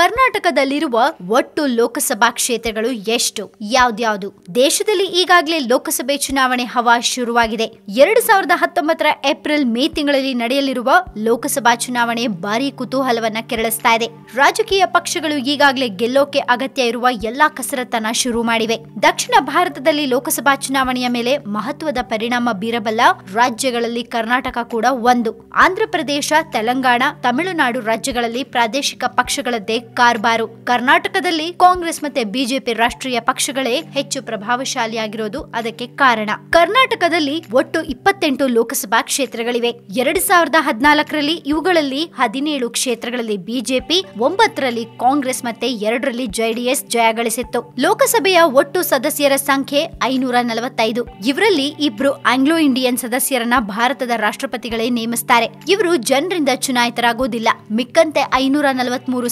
ಕರ್ನಾಟಕದಲ್ಲಿರುವ ಒಟ್ಟು ಲೋಕಸಭಾ ಕ್ಷೇತ್ರಗಳು ಎಷ್ಟು? ಯಾವ್ದ್ಯಾವ್ದು? ದೇಶದಲ್ಲಿ ಈಗಾಗಲೇ ಲೋಕಸಭೆ ಚುನಾವಣೆ ಹವಾ ಶುರುವಾಗಿದೆ. ಎರಡು ಸಾವಿರದ ಹತ್ತೊಂಬತ್ತರ ಏಪ್ರಿಲ್ ಮೇ ತಿಂಗಳಲ್ಲಿ ನಡೆಯಲಿರುವ ಲೋಕಸಭಾ ಚುನಾವಣೆ ಭಾರಿ ಕುತೂಹಲವನ್ನ ಕೆರಳಿಸ್ತಾ ಇದೆ. ರಾಜಕೀಯ ಪಕ್ಷಗಳು ಈಗಾಗಲೇ ಗೆಲ್ಲೋಕೆ ಅಗತ್ಯ ಇರುವ ಎಲ್ಲಾ ಕಸರತ್ತನ್ನ ಶುರು ಮಾಡಿವೆ. ದಕ್ಷಿಣ ಭಾರತದಲ್ಲಿ ಲೋಕಸಭಾ ಚುನಾವಣೆಯ ಮೇಲೆ ಮಹತ್ವದ ಪರಿಣಾಮ ಬೀರಬಲ್ಲ ರಾಜ್ಯಗಳಲ್ಲಿ ಕರ್ನಾಟಕ ಕೂಡ ಒಂದು. ಆಂಧ್ರಪ್ರದೇಶ ತೆಲಂಗಾಣ, ತಮಿಳುನಾಡು ರಾಜ್ಯಗಳಲ್ಲಿ ಪ್ರಾದೇಶಿಕ ಪಕ್ಷಗಳದ್ದೇ ಕಾರ್ಬಾರು. ಕರ್ನಾಟಕದಲ್ಲಿ ಕಾಂಗ್ರೆಸ್ ಮತ್ತೆ ಬಿಜೆಪಿ ರಾಷ್ಟ್ರೀಯ ಪಕ್ಷಗಳೇ ಹೆಚ್ಚು ಪ್ರಭಾವಶಾಲಿಯಾಗಿರೋದು ಅದಕ್ಕೆ ಕಾರಣ. ಕರ್ನಾಟಕದಲ್ಲಿ ಒಟ್ಟು ಇಪ್ಪತ್ತೆಂಟು ಲೋಕಸಭಾ ಕ್ಷೇತ್ರಗಳಿವೆ. ಎರಡ್ ಸಾವಿರದ ಹದಿನಾಲ್ಕರಲ್ಲಿ ಇವುಗಳಲ್ಲಿ ಹದಿನೇಳು ಕ್ಷೇತ್ರಗಳಲ್ಲಿ ಬಿಜೆಪಿ, ಒಂಬತ್ತರಲ್ಲಿ ಕಾಂಗ್ರೆಸ್ ಮತ್ತೆ ಎರಡರಲ್ಲಿ ಜೆಡಿಎಸ್ ಜಯಗಳಿಸಿತ್ತು. ಲೋಕಸಭೆಯ ಒಟ್ಟು ಸದಸ್ಯರ ಸಂಖ್ಯೆ ಐನೂರ ನಲವತ್ತೈದು. ಇವರಲ್ಲಿ ಇಬ್ರು ಆಂಗ್ಲೋ ಇಂಡಿಯನ್ ಸದಸ್ಯರನ್ನ ಭಾರತದ ರಾಷ್ಟ್ರಪತಿಗಳೇ ನೇಮಿಸ್ತಾರೆ. ಇವರು ಜನರಿಂದ ಚುನಾಯಿತರಾಗುವುದಿಲ್ಲ. ಮಿಕ್ಕಂತೆ ಐನೂರ ನಲವತ್ಮೂರು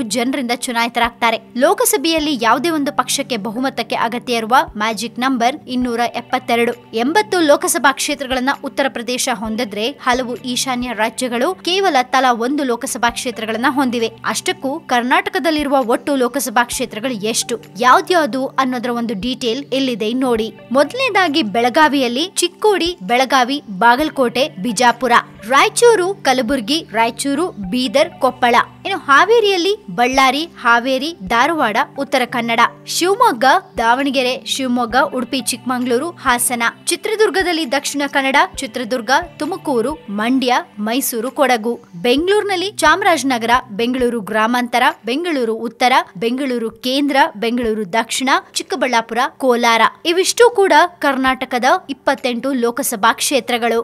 ಸದಸ್ಯರು ಜನರಿಂದ ಚುನಾಯಿತರಾಗ್ತಾರೆ. ಲೋಕಸಭೆಯಲ್ಲಿ ಯಾವುದೇ ಒಂದು ಪಕ್ಷಕ್ಕೆ ಬಹುಮತಕ್ಕೆ ಅಗತ್ಯ ಇರುವ ಮ್ಯಾಜಿಕ್ ನಂಬರ್ ಇನ್ನೂರ ಎಪ್ಪತ್ತೆರಡು. ಎಂಬತ್ತು ಲೋಕಸಭಾ ಕ್ಷೇತ್ರಗಳನ್ನ ಉತ್ತರ ಪ್ರದೇಶ ಹೊಂದಿದ್ರೆ ಹಲವು ಈಶಾನ್ಯ ರಾಜ್ಯಗಳು ಕೇವಲ ತಲಾ ಒಂದು ಲೋಕಸಭಾ ಕ್ಷೇತ್ರಗಳನ್ನ ಹೊಂದಿವೆ. ಅಷ್ಟಕ್ಕೂ ಕರ್ನಾಟಕದಲ್ಲಿರುವ ಒಟ್ಟು ಲೋಕಸಭಾ ಕ್ಷೇತ್ರಗಳು ಎಷ್ಟು? ಯಾವ್ದ್ಯಾವ್ದು ಅನ್ನೋದರ ಒಂದು ಡೀಟೇಲ್ ಇಲ್ಲಿದೆ ನೋಡಿ. ಮೊದಲನೇದಾಗಿ ಬೆಳಗಾವಿಯಲ್ಲಿ ಚಿಕ್ಕೋಡಿ, ಬೆಳಗಾವಿ, ಬಾಗಲಕೋಟೆ, ಬಿಜಾಪುರ. ರಾಯಚೂರು, ಕಲಬುರಗಿ, ರಾಯಚೂರು, ಬೀದರ್, ಕೊಪ್ಪಳ. ಇನ್ನು ಹಾವೇರಿಯಲ್ಲಿ ಬಳ್ಳಾರಿ, ಹಾವೇರಿ, ಧಾರವಾಡ, ಉತ್ತರ ಕನ್ನಡ, ಶಿವಮೊಗ್ಗ, ದಾವಣಗೆರೆ, ಶಿವಮೊಗ್ಗ, ಉಡುಪಿ, ಚಿಕ್ಕಮಗಳೂರು, ಹಾಸನ, ಚಿತ್ರದುರ್ಗದಲ್ಲಿ ದಕ್ಷಿಣ ಕನ್ನಡ, ಚಿತ್ರದುರ್ಗ, ತುಮಕೂರು, ಮಂಡ್ಯ, ಮೈಸೂರು, ಕೊಡಗು, ಬೆಂಗಳೂರಿನಲ್ಲಿ ಚಾಮರಾಜನಗರ, ಬೆಂಗಳೂರು ಗ್ರಾಮಾಂತರ, ಬೆಂಗಳೂರು ಉತ್ತರ, ಬೆಂಗಳೂರು ಕೇಂದ್ರ, ಬೆಂಗಳೂರು ದಕ್ಷಿಣ, ಚಿಕ್ಕಬಳ್ಳಾಪುರ, ಕೋಲಾರ. ಇವಿಷ್ಟು ಕೂಡ ಕರ್ನಾಟಕದ ಇಪ್ಪತ್ತೆಂಟು ಲೋಕಸಭಾ ಕ್ಷೇತ್ರಗಳು.